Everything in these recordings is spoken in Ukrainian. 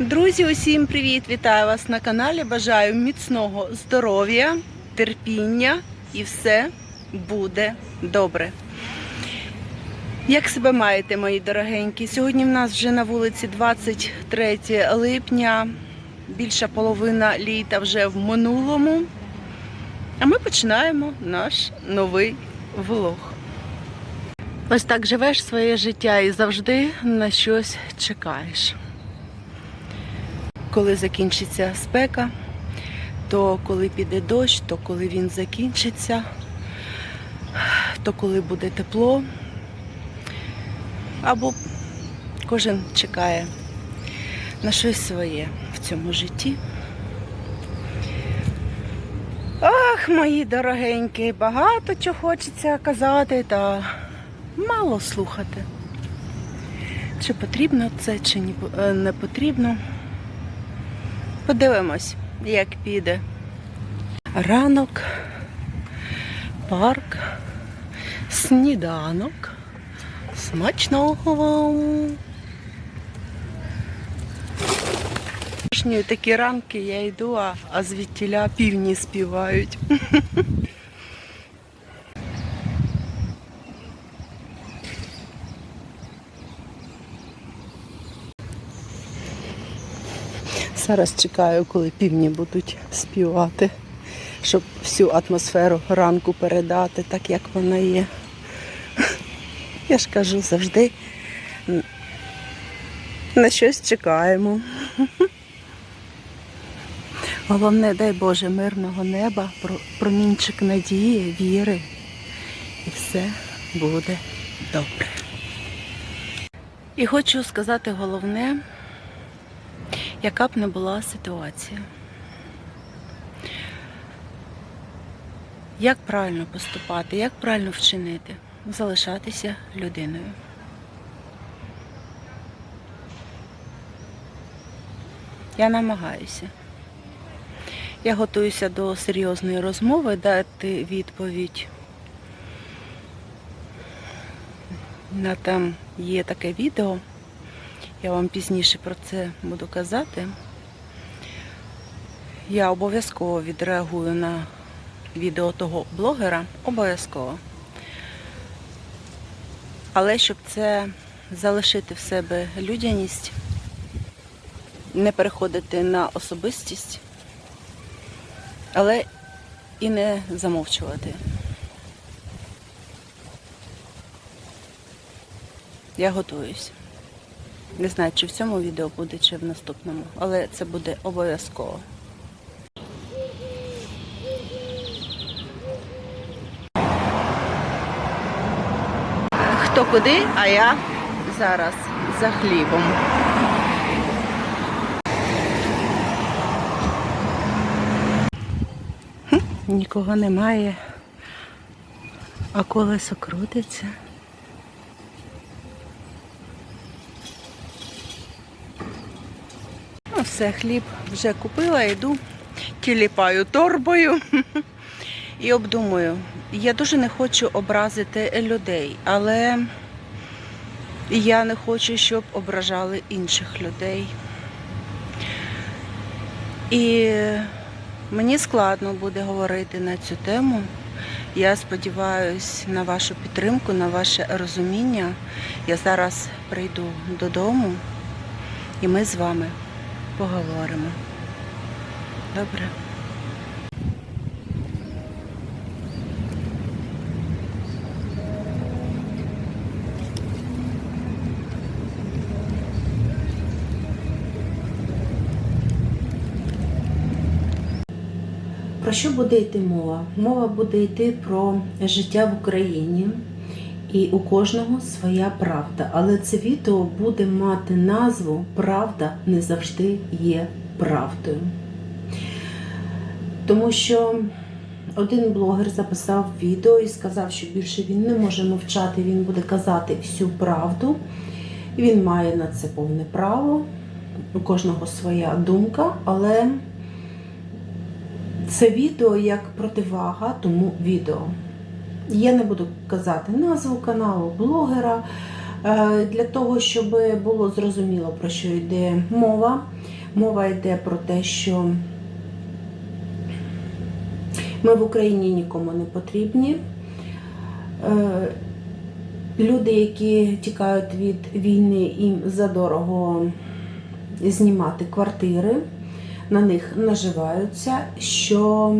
Друзі, усім привіт! Вітаю вас на каналі. Бажаю міцного здоров'я, терпіння і все буде добре. Як себе маєте, мої дорогенькі? Сьогодні в нас вже на вулиці 23 липня, більша половина літа вже в минулому. А ми починаємо наш новий влог. Ось так живеш своє життя і завжди на щось чекаєш. Коли закінчиться спека, то коли піде дощ, то коли він закінчиться, то коли буде тепло. Або кожен чекає на щось своє в цьому житті. Ах, мої дорогенькі, багато чого хочеться казати, та мало слухати. Чи потрібно це, чи е, не потрібно. Подивимось, як піде. Ранок, парк, сніданок. Смачного вам! Такі ранки я йду, а звідтіля півні співають. Зараз чекаю, коли півні будуть співати, щоб всю атмосферу ранку передати, так як вона є. Я ж кажу завжди на щось чекаємо. Головне, дай Боже, мирного неба, промінчик надії, віри. І все буде добре. І хочу сказати головне, яка б не була ситуація. Як правильно поступати, як правильно вчинити, залишатися людиною. Я намагаюся. Я готуюся до серйозної розмови, дати відповідь. На там є таке відео. Я вам пізніше про це буду казати. Я обов'язково відреагую на відео того блогера, обов'язково. Але щоб це залишити в себе людяність, не переходити на особистість, але і не замовчувати. Я готуюсь. Не знаю, чи в цьому відео буде, чи в наступному, але це буде обов'язково. Хто куди, а я зараз за хлібом. Нікого немає, а колесо крутиться. Все, хліб вже купила, йду, тіліпаю торбою і обдумую. Я дуже не хочу образити людей, але я не хочу, щоб ображали інших людей. І мені складно буде говорити на цю тему. Я сподіваюся на вашу підтримку, на ваше розуміння. Я зараз прийду додому і ми з вами поговоримо. Добре? Про що буде йти мова? Мова буде йти про життя в Україні, і у кожного своя правда. Але це відео буде мати назву Правда не завжди є правдою. Тому що один блогер записав відео і сказав, що більше він не може мовчати, він буде казати всю правду. І він має на це повне право. У кожного своя думка, але це відео як противага тому відео. Я не буду казати назву каналу, блогера, Е, Для того, щоб було зрозуміло, про що йде мова. Мова йде про те, що ми в Україні нікому не потрібні. Е, Люди, які тікають від війни, їм задорого знімати квартири, на них наживаються, що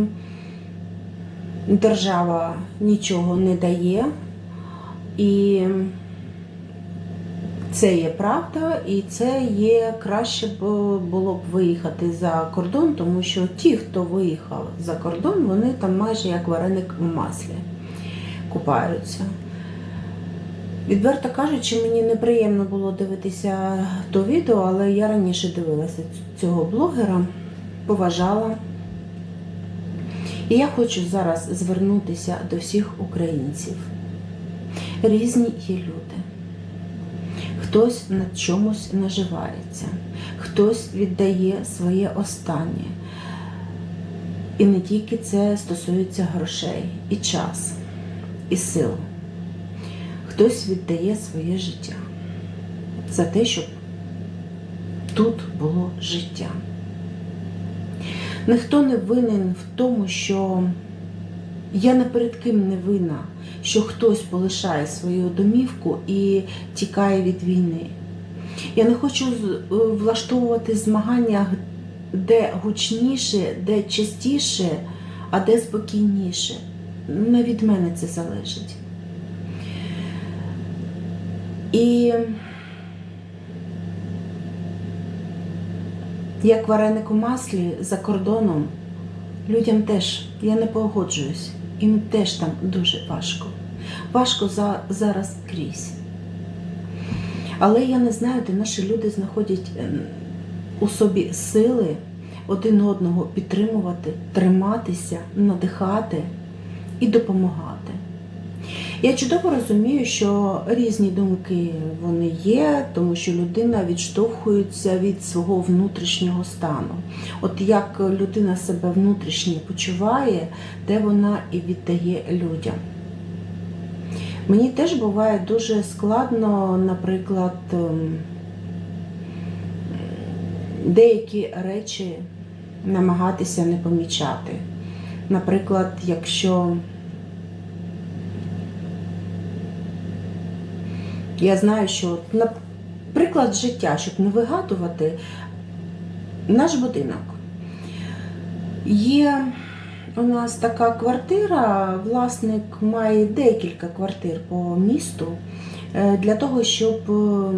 держава нічого не дає. І це є правда, і це є краще б було б виїхати за кордон, тому що ті, хто виїхав за кордон, вони там майже як вареник в маслі купаються. Відверто кажучи, мені неприємно було дивитися то відео, але я раніше дивилася цього блогера, поважала. І я хочу зараз звернутися до всіх українців. Різні є люди. Хтось на чомусь наживається, хтось віддає своє останнє. І не тільки це стосується грошей, і час, і сил. Хтось віддає своє життя за те, щоб тут було життя. Ніхто не винен в тому, що я не перед ким не винна, що хтось полишає свою домівку і тікає від війни. Я не хочу е, влаштовувати змагання, де гучніше, де частіше, а де спокійніше. Не від мене це залежить. І як вареник у маслі за кордоном, людям теж я не погоджуюсь, їм теж там дуже важко. Важко за, зараз крізь. Але я не знаю, де наші люди знаходять ем, у собі сили один одного підтримувати, триматися, надихати і допомагати. Я чудово розумію, що різні думки вони є, тому що людина відштовхується від свого внутрішнього стану. От як людина себе внутрішньо почуває, де вона і віддає людям. Мені теж буває дуже складно, наприклад, ем, деякі речі намагатися не помічати. Наприклад, якщо Я знаю, що, наприклад, життя, щоб не вигадувати, наш будинок. Є у нас така квартира, власник має декілька квартир по місту е, для того, щоб е,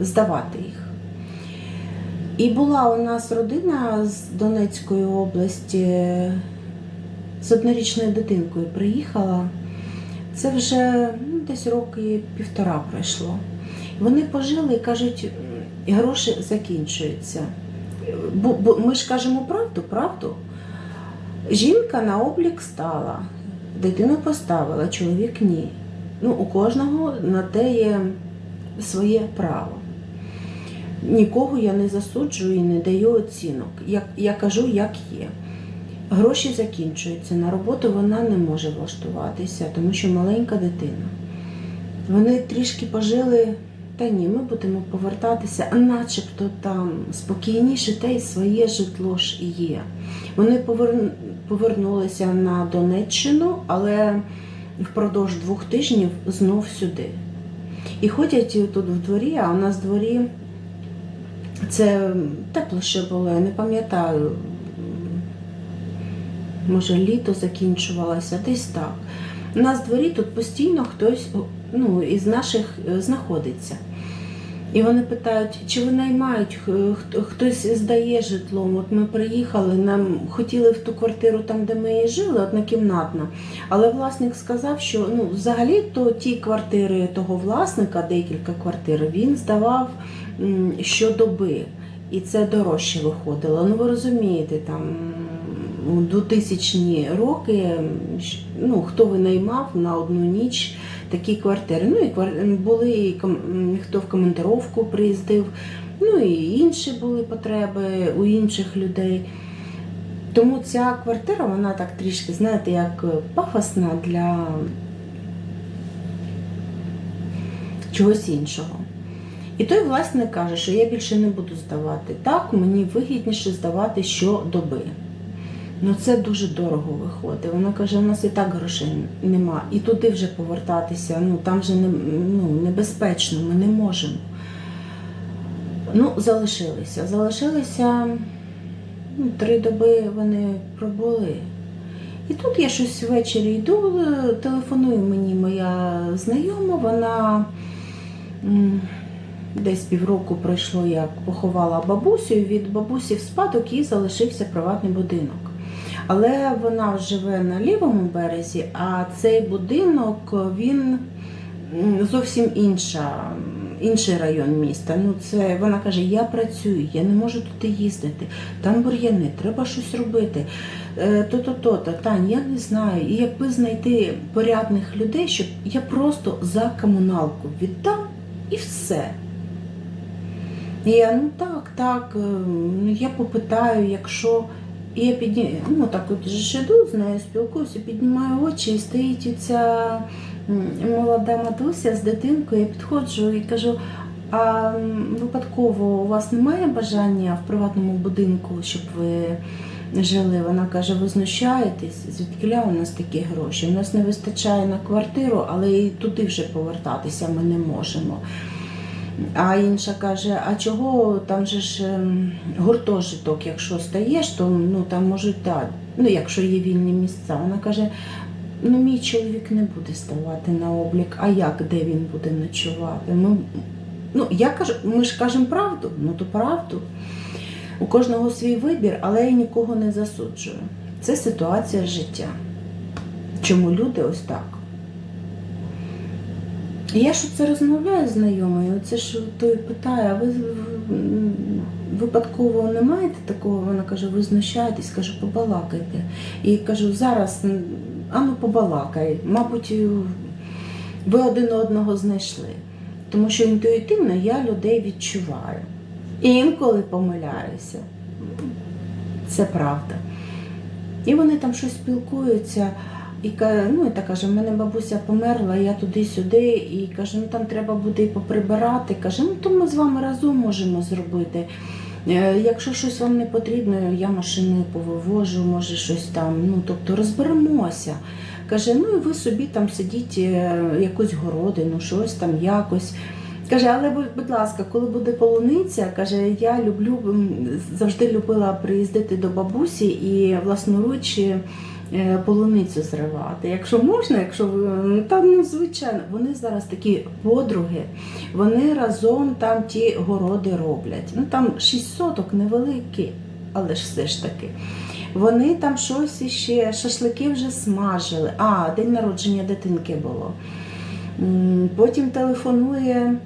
здавати їх. І була у нас родина з Донецької області, з однорічною дитинкою приїхала. Це вже десь роки півтора пройшло. Вони пожили і кажуть, гроші закінчуються. Бо, бо ми ж кажемо правду, правду. Жінка на облік стала, дитину поставила, чоловік ні. Ну, у кожного на те є своє право. Нікого я не засуджую і не даю оцінок. Я, я кажу, як є. Гроші закінчуються, на роботу вона не може влаштуватися, тому що маленька дитина. Вони трішки пожили, та ні, ми будемо повертатися, а начебто там спокійніше, та й своє житло ж є. Вони повернулися на Донеччину, але впродовж двох тижнів знов сюди. І ходять тут в дворі, а у нас в дворі це тепло ще було, я не пам'ятаю може літо закінчувалося, десь так. У нас в дворі тут постійно хтось ну, із наших е, знаходиться. І вони питають, чи ви наймають, хто- хтось здає житлом. От ми приїхали, нам хотіли в ту квартиру, там, де ми і жили, однокімнатна. Але власник сказав, що ну, взагалі то ті квартири того власника, декілька квартир, він здавав щодоби. І це дорожче виходило. Ну ви розумієте, там у 2000 роки, ну, хто винаймав на одну ніч такі квартири. Ну, і були і хто в командировку приїздив, ну і інші були потреби у інших людей. Тому ця квартира, вона так трішки, знаєте, як пафосна для чогось іншого. І той власник каже, що я більше не буду здавати. Так, мені вигідніше здавати щодоби. Ну це дуже дорого виходить. Вона каже, у нас і так грошей нема. І туди вже повертатися, ну там вже не, ну, небезпечно, ми не можемо. Ну, залишилися. Залишилися ну, три доби вони пробули. І тут я щось ввечері йду, телефонує мені моя знайома, вона десь півроку пройшло, як поховала бабусю, від бабусі в спадок їй залишився приватний будинок. Але вона живе на лівому березі, а цей будинок він зовсім інша, інший район міста. Ну, це вона каже: я працюю, я не можу туди їздити. Там бур'яни, треба щось робити. Е, То-то, то-то, Тань, я не знаю. І якби знайти порядних людей, щоб я просто за комуналку віддам і все. І я, ну так, так, е, ну, я попитаю, якщо. І я підні... ну, так от ж іду з нею, спілкуюся, піднімаю очі, і стоїть ця молода матуся з дитинкою, я підходжу і кажу, а випадково у вас немає бажання в приватному будинку, щоб ви жили? Вона каже, ви знущаєтесь, звідки у нас такі гроші? У нас не вистачає на квартиру, але і туди вже повертатися ми не можемо. А інша каже: а чого там же ж ем, гуртожиток, якщо стаєш, то ну там можуть дати, ну якщо є вільні місця. Вона каже: ну мій чоловік не буде ставати на облік, а як, де він буде ночувати? Ну, ну я кажу, ми ж кажемо правду, ну то правду. У кожного свій вибір, але я нікого не засуджую. Це ситуація життя. Чому люди ось так? Я що це розмовляю з знайомою, це ж той питає, а ви випадково не маєте такого? Вона каже, ви знущаєтесь, кажу, побалакайте. І кажу, зараз, м, а ну побалакай. Мабуть, ви один одного знайшли. Тому що інтуїтивно я людей відчуваю. І інколи помиляюся. Це правда. І вони там щось спілкуються. І ну, і так каже, в мене бабуся померла, я туди-сюди, і каже, ну там треба буде і поприбирати. Каже, ну то ми з вами разом можемо зробити. Е, Якщо щось вам не потрібно, я машиною повивожу, може щось там, ну тобто розберемося. Каже, ну і ви собі там сидіть е, якусь городину, щось там якось. Каже, але будь- ласка, коли буде полуниця, каже, я люблю завжди любила приїздити до бабусі і власноруч е, полуницю зривати. Якщо можна, якщо ви ну, там ну звичайно, вони зараз такі подруги, вони разом там ті городи роблять. Ну там 6 соток невеликі, але ж все ж таки. Вони там щось іще, шашлики вже смажили. А, день народження дитинки було. Потім телефонує,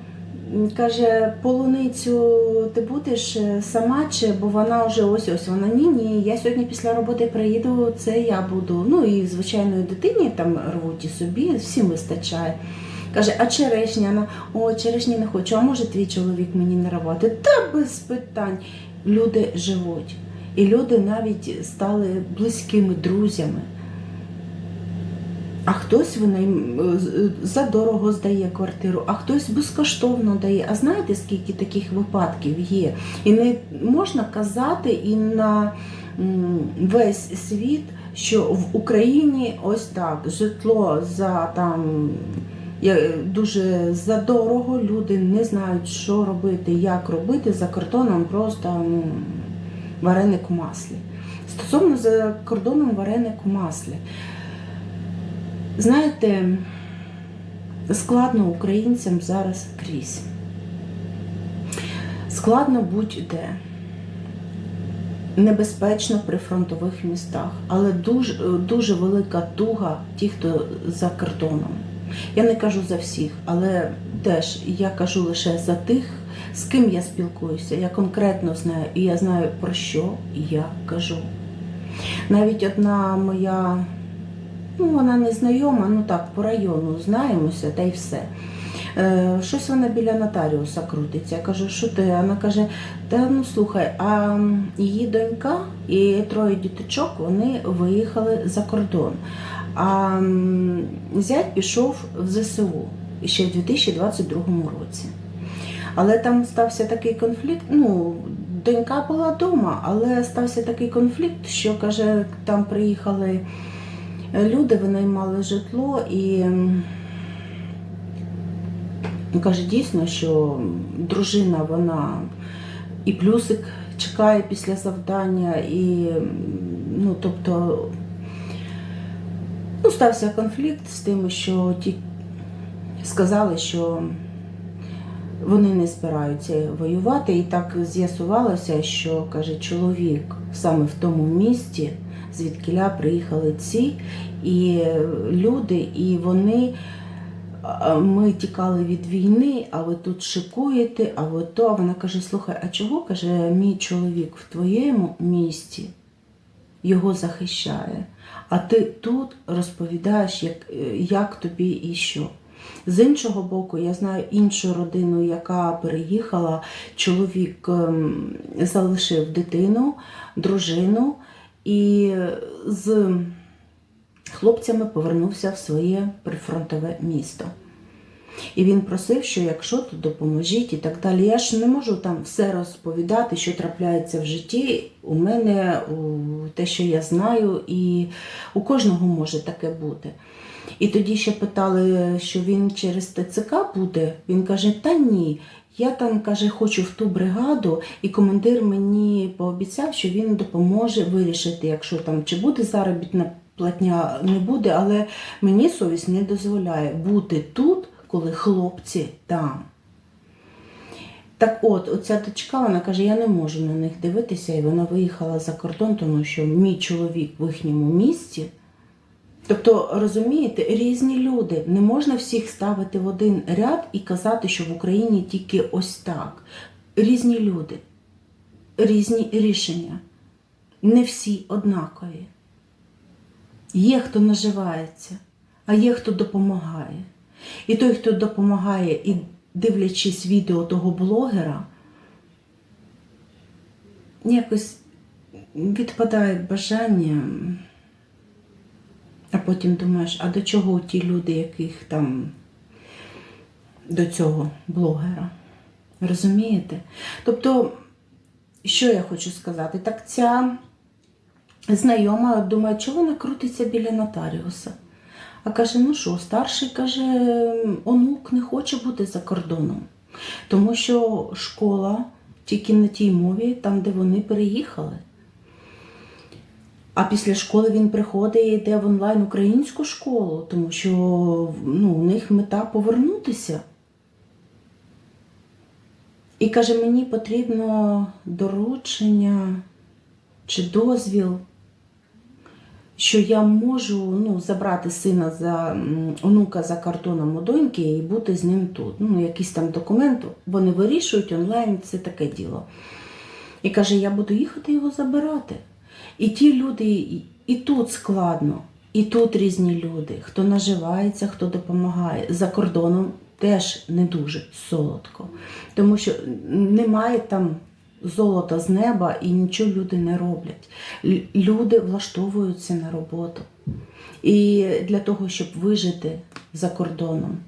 каже, полуницю ти будеш е, сама чи, бо вона вже ось ось. Вона ні, ні, я сьогодні після роботи приїду, це я буду. Ну і звичайно, і дитині там рвуть і собі, всім вистачає. Каже, а черешня? Вона, о, черешні не хочу, а може твій чоловік мені нарвати? Та без питань. Люди живуть. І люди навіть стали близькими друзями. А хтось е, з- задорого здає квартиру, а хтось безкоштовно дає. А знаєте, скільки таких випадків є? І не можна казати і на весь світ, що в Україні ось так житло за там. я- Дуже задорого, люди не знають, що робити, як робити за кордоном просто ну, вареник у маслі. Стосовно за кордоном вареник у маслі. Знаєте, складно українцям зараз крізь. Складно будь-де. Небезпечно при фронтових містах, але дуже, дуже велика туга ті, хто за кордоном. Я не кажу за всіх, але теж я кажу лише за тих, з ким я спілкуюся. Я конкретно знаю, і я знаю, про що я кажу. Навіть одна моя Ну, вона не знайома, ну так, по району знаємося, та й все. Е, щось вона біля нотаріуса крутиться. Я кажу, що ти? Вона каже, та ну слухай, а її донька і троє діточок вони виїхали за кордон. А зять пішов в ЗСУ. ще в 2022 році. Але там стався такий конфлікт. Ну, донька була вдома, але стався такий конфлікт, що каже, там приїхали люди, винаймали житло і ну, каже, дійсно, що дружина вона і плюсик чекає після завдання, і ну, тобто ну, стався конфлікт з тим, що ті сказали, що вони не збираються воювати, і так з'ясувалося, що каже чоловік саме в тому місті, звідкиля приїхали ці і люди, і вони. Ми тікали від війни, а ви тут шикуєте, а ви то. А вона каже: слухай, а чого каже мій чоловік в твоєму місті його захищає? А ти тут розповідаєш, як, як тобі і що. З іншого боку, я знаю іншу родину, яка переїхала. Чоловік ем, залишив дитину, дружину і з хлопцями повернувся в своє прифронтове місто. І він просив, що якщо то допоможіть і так далі. Я ж не можу там все розповідати, що трапляється в житті. У мене у те, що я знаю, і у кожного може таке бути. І тоді ще питали, що він через ТЦК буде. Він каже: Та ні, я там каже, хочу в ту бригаду, і командир мені пообіцяв, що він допоможе вирішити, якщо там чи буде заробітна платня, не буде, але мені совість не дозволяє бути тут, коли хлопці там. Так от, оця дочка, вона каже, я не можу на них дивитися, і вона виїхала за кордон, тому що мій чоловік в їхньому місті. Тобто, розумієте, різні люди. Не можна всіх ставити в один ряд і казати, що в Україні тільки ось так. Різні люди, різні рішення. Не всі однакові. Є хто наживається, а є хто допомагає. І той, хто допомагає, і дивлячись відео того блогера, якось відпадає бажання. А потім думаєш, а до чого ті люди, яких там до цього блогера? Розумієте? Тобто, що я хочу сказати? Так ця знайома думає, чого вона крутиться біля нотаріуса? А каже: ну що, старший каже, онук не хоче бути за кордоном, тому що школа тільки на тій мові, там, де вони переїхали. А після школи він приходить і йде в онлайн українську школу, тому що ну, у них мета повернутися. І каже, мені потрібно доручення чи дозвіл, що я можу ну, забрати сина за онука за кордоном у доньки і бути з ним тут. Ну, якийсь там документ, вони вирішують онлайн, це таке діло. І каже, я буду їхати його забирати. І ті люди, і, тут складно, і тут різні люди, хто наживається, хто допомагає. За кордоном теж не дуже солодко, тому що немає там золота з неба і нічого люди не роблять. Люди влаштовуються на роботу. І для того, щоб вижити за кордоном.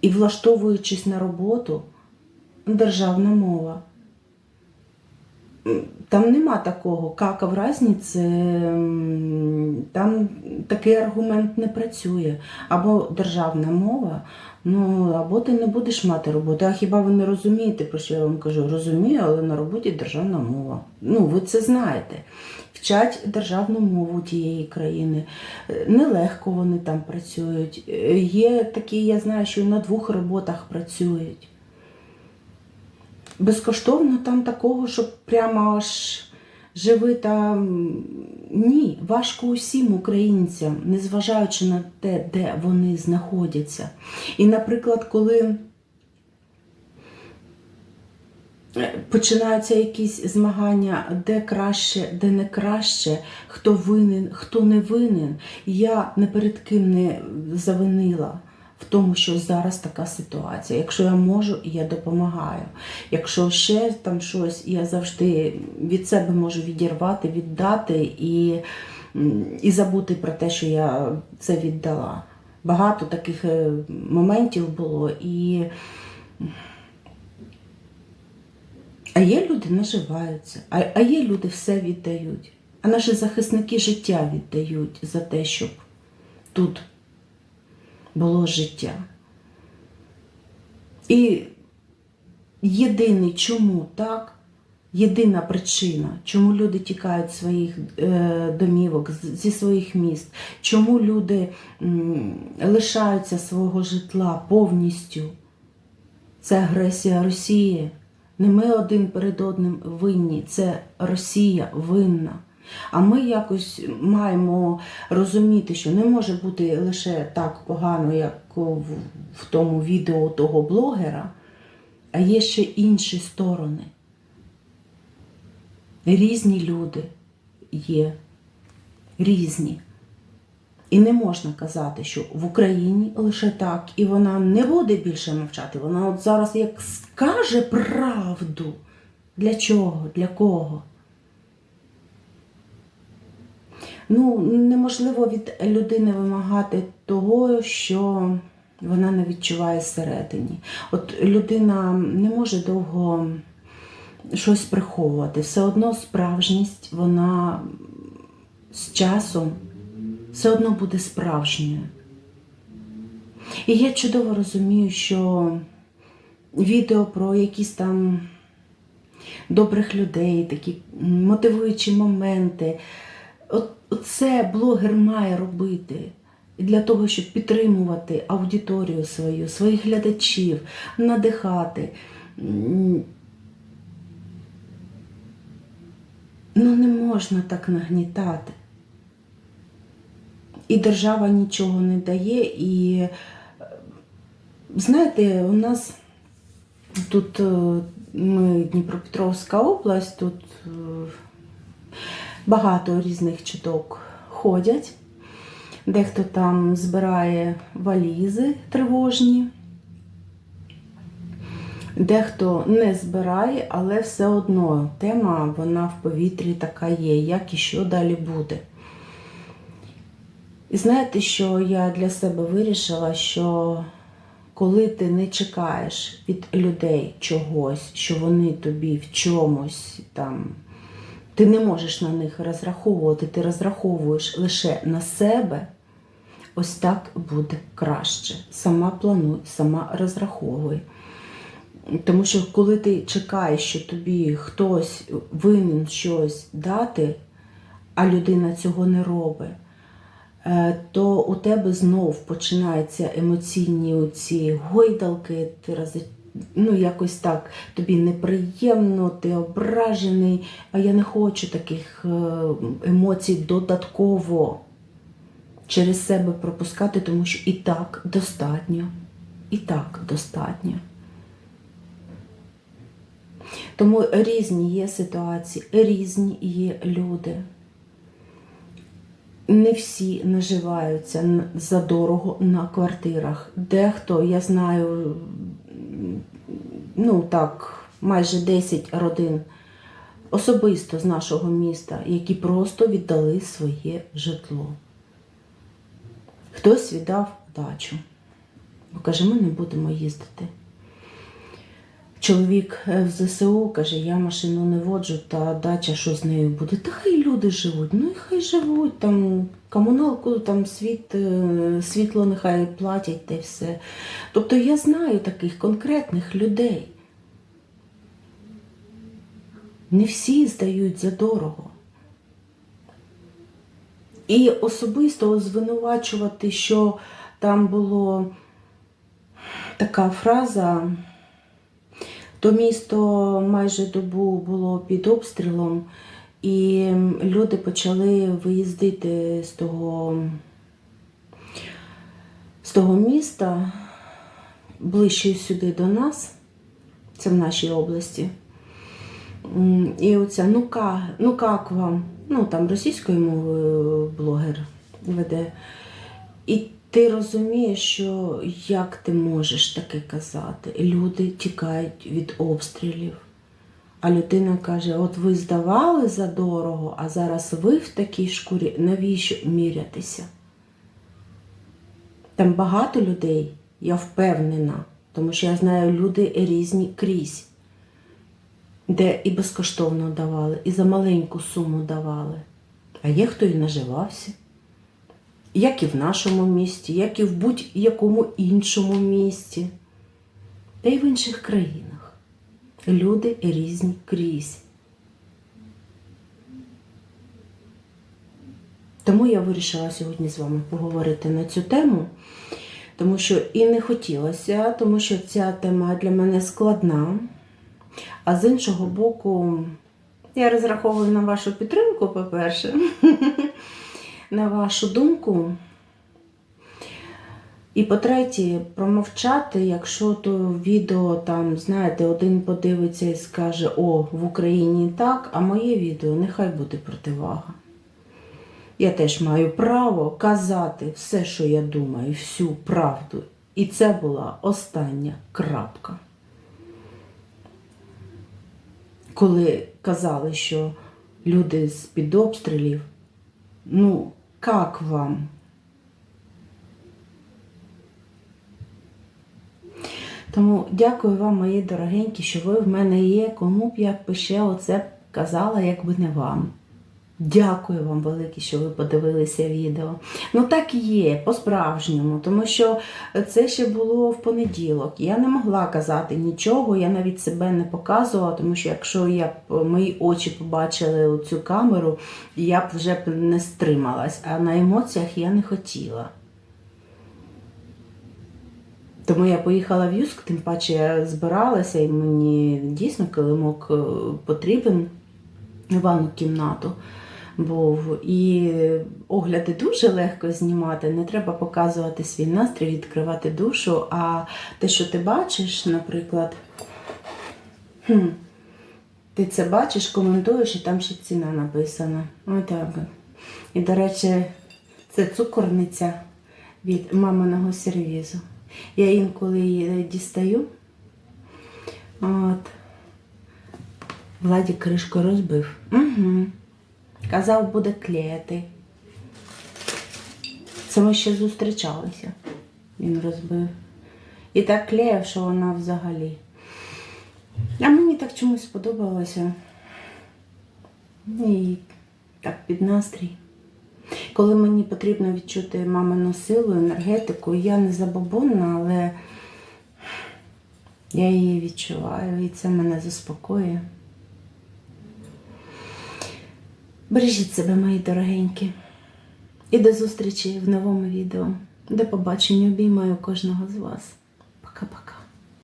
І влаштовуючись на роботу, державна мова. Там нема такого, кака в разниці, там такий аргумент не працює. Або державна мова, ну або ти не будеш мати роботи. А хіба ви не розумієте, про що я вам кажу? Розумію, але на роботі державна мова. Ну, ви це знаєте. Вчать державну мову тієї країни. Е, Нелегко вони там працюють. Е, Є такі, я знаю, що на двох роботах працюють. Безкоштовно там такого, щоб прямо аж живи там. Ні, важко усім українцям, незважаючи на те, де вони знаходяться. І, наприклад, коли е, починаються якісь змагання, де краще, де не краще, хто винен, хто не винен, я не перед ким не завинила в тому, що зараз така ситуація. Якщо я можу, я допомагаю. Якщо ще там щось, я завжди від себе можу відірвати, віддати і, і забути про те, що я це віддала. Багато таких е, моментів було. І... А є люди наживаються, а, а є люди все віддають. А наші захисники життя віддають за те, щоб тут було життя. І єдиний чому так, єдина причина, чому люди тікають з своїх е, домівок, зі своїх міст, чому люди лишаються свого житла повністю, це агресія Росії. Не ми один перед одним винні, це Росія винна. А ми якось маємо розуміти, що не може бути лише так погано, як в, тому відео того блогера, а є ще інші сторони. Різні люди є, різні. І не можна казати, що в Україні лише так, і вона не буде більше мовчати. Вона от зараз як скаже правду. Для чого? Для кого? Ну, неможливо від людини вимагати того, що вона не відчуває всередині. От людина не може довго щось приховувати. Все одно справжність, вона з часом все одно буде справжньою. І я чудово розумію, що відео про якісь там добрих людей, такі мотивуючі моменти. От, це блогер має робити для того, щоб підтримувати аудиторію свою, своїх глядачів, надихати. Ну, не можна так нагнітати. І держава нічого не дає. І е, знаєте, у нас тут е, ми Дніпропетровська область, тут е, багато різних чіток ходять. Дехто там збирає валізи тривожні, дехто не збирає, але все одно тема вона в повітрі така є, як і що далі буде. І знаєте, що я для себе вирішила, що коли ти не чекаєш від людей чогось, що вони тобі в чомусь там, ти не можеш на них розраховувати, ти розраховуєш лише на себе, ось так буде краще. Сама плануй, сама розраховуй. Тому що коли ти чекаєш, що тобі хтось винен щось дати, а людина цього не робить, е, то у тебе знов починаються емоційні ці гойдалки, ти. Ну, якось так тобі неприємно, ти ображений, а я не хочу таких е, емоцій додатково через себе пропускати, тому що і так достатньо, і так достатньо. Тому різні є ситуації, різні є люди. Не всі наживаються задорого на квартирах. Дехто, я знаю, ну так, майже 10 родин особисто з нашого міста, які просто віддали своє житло. Хтось віддав дачу. Бо каже, ми не будемо їздити. Чоловік е, в ЗСУ каже, я машину не воджу, та дача що з нею буде? Та хай люди живуть, ну і хай живуть, там комуналку, там світ, е, світло нехай платять та все. Тобто я знаю таких конкретних людей. Не всі здають за дорого. І особисто звинувачувати, що там було така фраза. То місто майже добу було під обстрілом, і люди почали виїздити з того, з того міста ближче сюди до нас, це в нашій області. І оця ну ка, ну как вам? Ну там російською мовою блогер веде. І ти розумієш, що як ти можеш таке казати? Люди тікають від обстрілів. А людина каже: от ви здавали за дорого, а зараз ви в такій шкурі, навіщо мірятися? Там багато людей, я впевнена, тому що я знаю люди різні крізь, де і безкоштовно давали, і за маленьку суму давали. А є хто і наживався. Як і в нашому місті, як і в будь-якому іншому місті, та й в інших країнах. Люди різні крізь. Тому я вирішила сьогодні з вами поговорити на цю тему, тому що і не хотілося, тому що ця тема для мене складна. А з іншого боку, я розраховую на вашу підтримку, по-перше, на вашу думку. І по-третє, промовчати, якщо то відео там, знаєте, один подивиться і скаже, о, в Україні так, а моє відео нехай буде противага. Я теж маю право казати все, що я думаю, всю правду. І це була остання крапка. Коли казали, що люди з-під обстрілів, ну, як вам? Тому дякую вам, мої дорогенькі, що ви в мене є. Кому б я б ще оце казала, якби не вам. Дякую вам велике, що ви подивилися відео. Ну так і є, по-справжньому, тому що це ще було в понеділок. Я не могла казати нічого, я навіть себе не показувала, тому що якщо я б мої очі побачили цю камеру, я б вже не стрималась, а на емоціях я не хотіла. Тому я поїхала в Юск, тим паче я збиралася, і мені дійсно килимок е, потрібен в ванну кімнату був. І огляди дуже легко знімати, не треба показувати свій настрій, відкривати душу. А те, що ти бачиш, наприклад, хм, ти це бачиш, коментуєш, і там ще ціна написана. Отак. от. І, до речі, це цукорниця від маминого сервізу. Я інколи її дістаю. От. Владі кришку розбив. Угу. Казав, буде клеїти. Це ми ще зустрічалися. Він розбив. І так клеїв, що вона взагалі. А мені так чомусь сподобалося. І так під настрій. Коли мені потрібно відчути мамину силу, енергетику, я не забобонна, але я її відчуваю і це мене заспокоює. Бережіть себе, мої дорогенькі. І до зустрічі в новому відео. До побачення, обіймаю кожного з вас. Пока-пока.